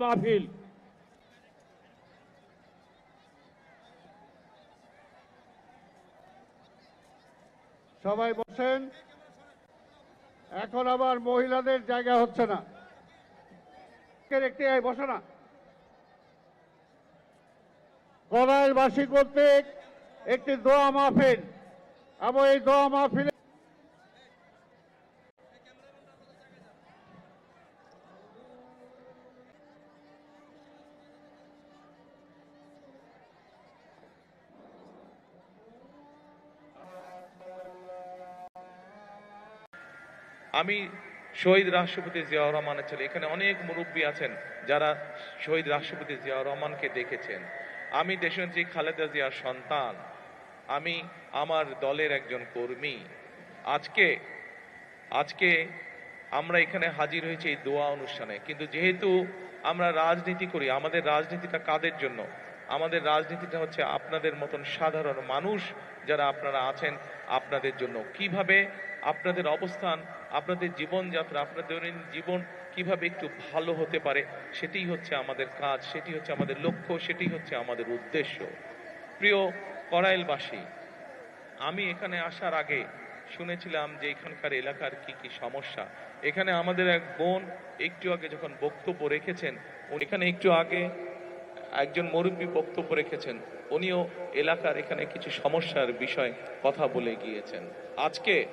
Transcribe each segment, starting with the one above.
মাহফিল। সবাই বসেন। এখন আবার মহিলাদের জায়গা হচ্ছে না। একটি বসে না। করাইলবাসী কর্তৃক একটি দোয়া মাহফিল। এবং এই দোয়া মাহফিলে আমি শহীদ রাষ্ট্রপতি জিয়াউর রহমানের ছেলে। এখানে অনেক মুরব্বী আছেন যারা শহীদ রাষ্ট্রপতি জিয়াউর রহমানকে দেখেছেন। আমি দেশনেত্রী খালেদা জিয়ার সন্তান। আমি আমার দলের একজন কর্মী। আজকে আজকে আমরা এখানে হাজির হয়েছি এই দোয়া অনুষ্ঠানে। কিন্তু যেহেতু আমরা রাজনীতি করি, আমাদের রাজনীতিটা কাদের জন্য? আমাদের রাজনীতিটা হচ্ছে আপনাদের মতন সাধারণ মানুষ যারা আপনারা আছেন আপনাদের জন্য। কীভাবে আপনাদের অবস্থান, আপনাদের জীবনযাত্রা, আপনাদের দৈনন্দিন জীবন কীভাবে একটু ভালো হতে পারে, সেটাই হচ্ছে আমাদের কাজ, সেটি হচ্ছে আমাদের লক্ষ্য, সেটি হচ্ছে আমাদের উদ্দেশ্য। প্রিয় করাইলবাসী, আমি এখানে আসার আগে শুনেছিলাম যে এখানকার এলাকার কি কি সমস্যা। এখানে আমাদের এক বোন একটু আগে যখন বক্তব্য রেখেছেন এখানে একটু আগে একজন মুরব্বী বক্তব্য রেখেছেন। উনিও এলাকার এখানে কিছু সমস্যার বিষয় কথা বলে গিয়েছেন। আজকে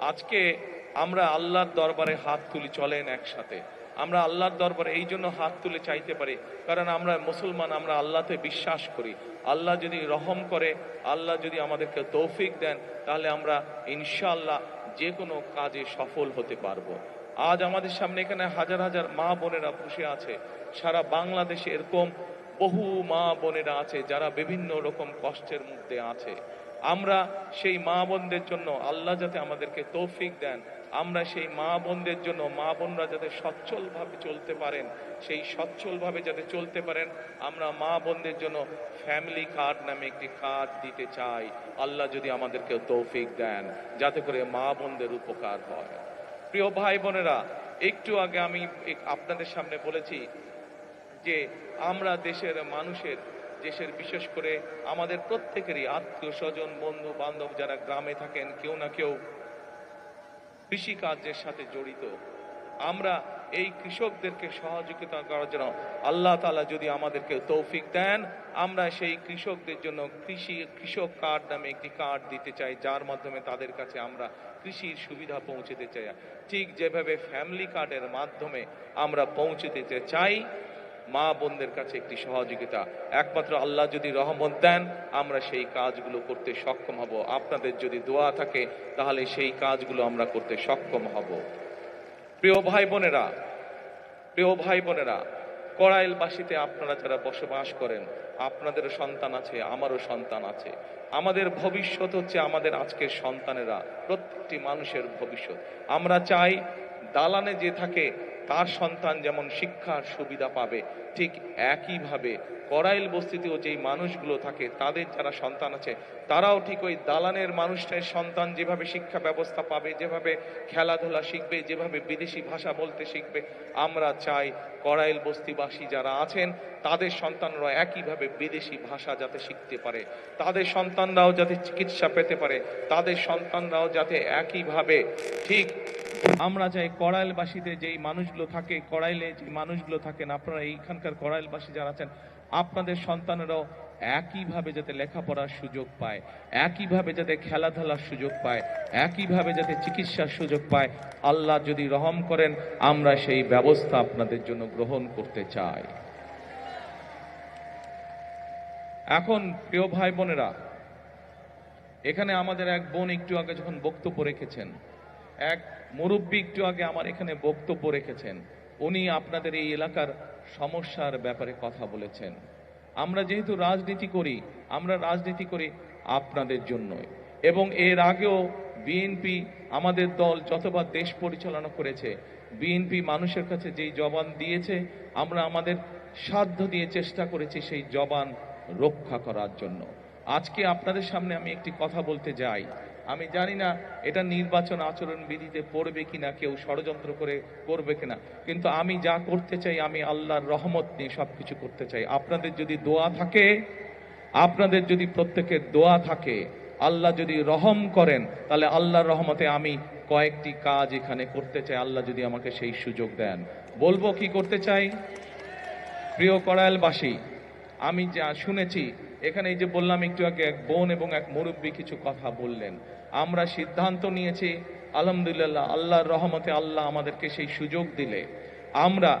আজকে আমরা আল্লাহর দরবারে হাত তুলি, চলেন একসাথে। আমরা আল্লাহর দরবারে এই জন্য হাত তুলে চাইতে পারি, কারণ আমরা মুসলমান, আমরা আল্লাহতে বিশ্বাস করি। আল্লাহ যদি রহম করে, আল্লাহ যদি আমাদেরকে তৌফিক দেন, তাহলে আমরা ইনশাল্লাহ যে কোনো কাজে সফল হতে পারব। আজ আমাদের সামনে এখানে হাজার হাজার মা বোনেরা বসে আছে। সারা বাংলাদেশে এরকম বহু মা বোনেরা আছে যারা বিভিন্ন রকম কষ্টের মধ্যে আছে। আমরা সেই মা বোনদের জন্য আল্লাহ যাতে আমাদেরকে তৌফিক দেন, আমরা সেই মা বোনদের জন্য, মা বোনরা যাতে সচ্ছলভাবে চলতে পারেন, সেই সচ্ছলভাবে যাতে চলতে পারেন, আমরা মা বোনদের জন্য ফ্যামিলি কার্ড নামে একটি কার্ড দিতে চাই। আল্লাহ যদি আমাদেরকে তৌফিক দেন, যাতে করে মা বোনদের উপকার হয়। প্রিয় ভাই বোনেরা, একটু আগে আমি আপনাদের সামনে বলেছি যে আমরা দেশের মানুষের, দেশের বিশেষ করে আমাদের প্রত্যেকেরই আত্মীয় স্বজন, বন্ধু বান্ধব যারা গ্রামে থাকেন, কেউ না কেউ কৃষি কার্যের সাথে জড়িত। আমরা এই কৃষকদেরকে সহযোগিতা করার জন্য আল্লাহ তালা যদি আমাদেরকে তৌফিক দেন, আমরা সেই কৃষকদের জন্য কৃষি, কৃষক কার্ড নামে একটি কার্ড দিতে চাই, যার মাধ্যমে তাদের কাছে আমরা কৃষির সুবিধা পৌঁছে দিতে চাই। ঠিক যেভাবে ফ্যামিলি কার্ডের মাধ্যমে আমরা পৌঁছে দিতে চাই মা বোনদের কাছে একটি সহযোগিতা। একমাত্র আল্লাহ যদি রহমত দেন, আমরা সেই কাজগুলো করতে সক্ষম হব। আপনাদের যদি দোয়া থাকে, তাহলে সেই কাজগুলো আমরা করতে সক্ষম হব। প্রিয় ভাই বোনেরা, প্রিয় ভাই বোনেরা কড়াইলবাসীতে আপনারা যারা বসবাস করেন, আপনাদেরও সন্তান আছে, আমারও সন্তান আছে। আমাদের ভবিষ্যৎ হচ্ছে আমাদের আজকের সন্তানেরা, প্রত্যেকটি মানুষের ভবিষ্যৎ। আমরা চাই, দালানে যে থাকে তার সন্তান যেমন শিক্ষার সুবিধা পাবে, ঠিক একইভাবে করাইল বস্তিতেও যেই মানুষগুলো থাকে, তাদের যারা সন্তান আছে, তারাও ঠিক ওই দালানের মানুষটার সন্তান যেভাবে শিক্ষা ব্যবস্থা পাবে, যেভাবে খেলাধুলা শিখবে, যেভাবে বিদেশি ভাষা বলতে শিখবে, আমরা চাই করাইল বস্তিবাসী যারা আছেন, তাদের সন্তানরা একইভাবে বিদেশি ভাষা যাতে শিখতে পারে, তাদের সন্তানরাও যাতে চিকিৎসা পেতে পারে, তাদের সন্তানরাও যাতে একইভাবে ঠিক আমরা চাই কড়াইলবাসীতে যেই মানুষগুলো থাকে কড়াইলে যে মানুষগুলো থাকেন, আপনারা এইখানকার কড়াইলবাসী যারা আছেন, আপনাদের সন্তানেরাও একইভাবে যাতে লেখাপড়ার সুযোগ পায়, একইভাবে যাতে খেলাধুলার সুযোগ পায়, একইভাবে যাতে চিকিৎসার সুযোগ পায়। আল্লাহ যদি রহম করেন, আমরা সেই ব্যবস্থা আপনাদের জন্য গ্রহণ করতে চাই। এখন প্রিয় ভাই বোনেরা, এখানে আমাদের এক বোন একটু আগে যখন বক্তব্য রেখেছেন এক মুরব্বী একটু আগে আমার এখানে বক্তব্য রেখেছেন। উনি আপনাদের এই এলাকার সমস্যার ব্যাপারে কথা বলেছেন। আমরা যেহেতু রাজনীতি করি, আমরা রাজনীতি করি আপনাদের জন্যই। এবং এর আগেও বিএনপি আমাদের দল যতবার দেশ পরিচালনা করেছে, বিএনপি মানুষের কাছে যেই জবান দিয়েছে, আমরা আমাদের সাধ্য দিয়ে চেষ্টা করেছি সেই জবান রক্ষা করার জন্য। আজকে আপনাদের সামনে আমি একটি কথা বলতে যাই। আমি জানি না এটা নির্বাচন আচরণ বিধিতে পড়বে কিনা, কেউ ষড়যন্ত্র করে করবে কিনা। কিন্তু আমি যা করতে চাই, আমি আল্লাহর রহমত নিয়ে সব কিছু করতে চাই। আপনাদের যদি দোয়া থাকে, আপনাদের যদি প্রত্যেকের দোয়া থাকে, আল্লাহ যদি রহম করেন, তাহলে আল্লাহর রহমতে আমি কয়েকটি কাজ এখানে করতে চাই। আল্লাহ যদি আমাকে সেই সুযোগ দেন। বলব কি করতে চাই? প্রিয় করায়লবাসী আমি যা শুনেছি এখানে এই যে বললাম, একটু আগে এক বোন এবং এক মুরব্বী কিছু কথা বললেন। আমরা সিদ্ধান্ত নিয়েছি, আলহামদুলিল্লাহ, আল্লাহর রহমতে আল্লাহ আমাদেরকে সেই সুযোগ দিলে। আমরা